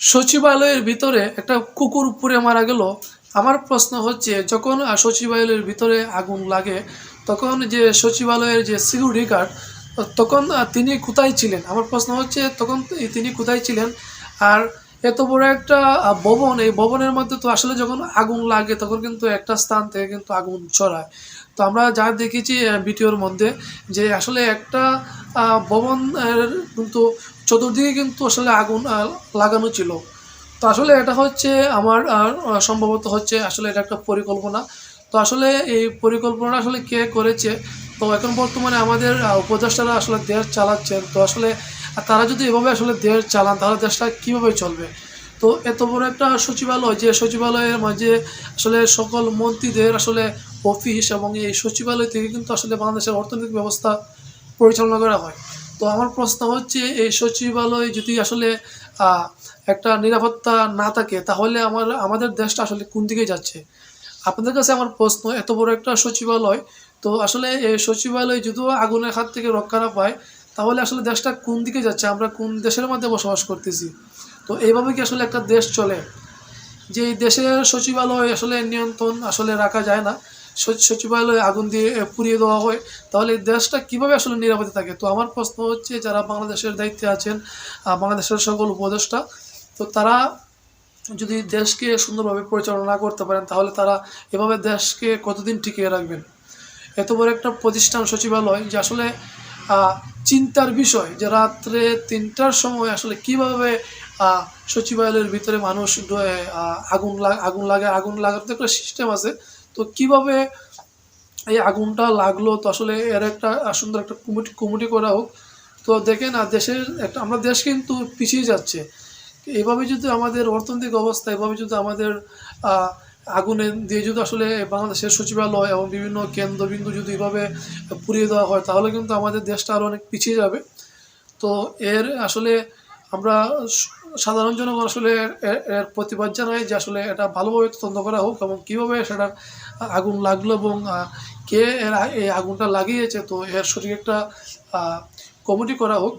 সচিবালয়ের ভিতরে একটা কুকুর পুড়ে মারা গেল। আমার প্রশ্ন হচ্ছে যখন সচিবালয়ের ভিতরে আগুন লাগে তখন যে সচিবালয়ের যে সিকিউরিটি গার্ড তখন তিনি কোথায় ছিলেন? আমার প্রশ্ন হচ্ছে তখন তিনি কোথায় ছিলেন? আর এত বড় একটা ভবন এই ভবনের মধ্যে তো আসলে যখন আগুন লাগে তখন কিন্তু একটা স্থান থেকে কিন্তু আগুন ছড়ায়। তো আমরা যা দেখেছি ভিডিওর মধ্যে যে আসলে একটা আহ, ভবন কিন্তু চতুর্দিকে কিন্তু আসলে আগুন লাগানো ছিল। তো আসলে এটা হচ্ছে আমার সম্ভবত হচ্ছে আসলে এটা একটা পরিকল্পনা। তো আসলে এই পরিকল্পনা আসলে কে করেছে? তো এখন বর্তমানে আমাদের উপদেষ্টারা আসলে দেশ চালাচ্ছেন। তো আসলে তারা যদি এভাবে আসলে দেশ চালান, তাহলে দেশটা কীভাবে চলবে? তো এত বড় একটা সচিবালয়, যে সচিবালয়ের মাঝে আসলে সকল মন্ত্রীদের আসলে অফিস এবং এই সচিবালয় থেকে কিন্তু আসলে বাংলাদেশের অর্থনৈতিক ব্যবস্থা পরিচালনা করা হয়। তো আমার প্রশ্ন হচ্ছে, এই সচিবালয় যদি আসলে একটা নিরাপত্তা না থাকে, তাহলে আমার, আমাদের দেশটা আসলে কোন দিকে যাচ্ছে? আপনাদের কাছে আমার প্রশ্ন, এত বড় একটা সচিবালয়, তো আসলে এই সচিবালয় যদিও আগুনের হাত থেকে রক্ষা না পায়, তাহলে আসলে দেশটা কোন দিকে যাচ্ছে? আমরা কোন দেশের মধ্যে বসবাস করতেছি? তো এইভাবে কি আসলে একটা দেশ চলে? যে দেশের সচিবালয় আসলে নিয়ন্ত্রণ আসলে রাখা যায় না সচিবালয়ে আগুন দিয়ে পুড়িয়ে দেওয়া হয়। তাহলে দেশটা কীভাবে আসলে নিরাপদে থাকে? তো আমার প্রশ্ন হচ্ছে, যারা বাংলাদেশের দায়িত্বে আছেন বাংলাদেশের সকল উপদেষ্টা, তো তারা যদি দেশকে সুন্দরভাবে পরিচালনা করতে পারেন, তাহলে তারা এভাবে দেশকে কতদিন টিকিয়ে রাখবেন? এত বড় একটা প্রতিষ্ঠান সচিবালয় যে আসলে চিন্তার বিষয় যে রাত্রে তিনটার সময় আসলে কীভাবে সচিবালয়ের ভিতরে মানুষ আগুন লাগ আগুন লাগে আগুন লাগার তো একটা সিস্টেম আছে। তো কীভাবে এই আগুনটা লাগল? তো আসলে এর একটা সুন্দর একটা কমিটি কমিটি করা হোক। তো দেখেন, আর দেশের একটা, আমরা দেশ কিন্তু পিছিয়ে যাচ্ছে। এভাবে যদি আমাদের অর্থনৈতিক অবস্থা, এভাবে যদি আমাদের আগুনে দিয়ে যদি আসলে বাংলাদেশের সচিবালয় এবং বিভিন্ন কেন্দ্রবিন্দু যদি এভাবে পুড়িয়ে দেওয়া হয়, তাহলে কিন্তু আমাদের দেশটা আরও অনেক পিছিয়ে যাবে। তো এর আসলে আমরা সাধারণ জনগণ আসলে এর- প্রতিবাদ জানায় যে আসলে এটা ভালোভাবে তদন্ত করা হোক এবং কীভাবে সেটার আগুন লাগল এবং কে এর এই আগুনটা লাগিয়েছে, তো এর সঠিক একটা কমিটি করা হোক।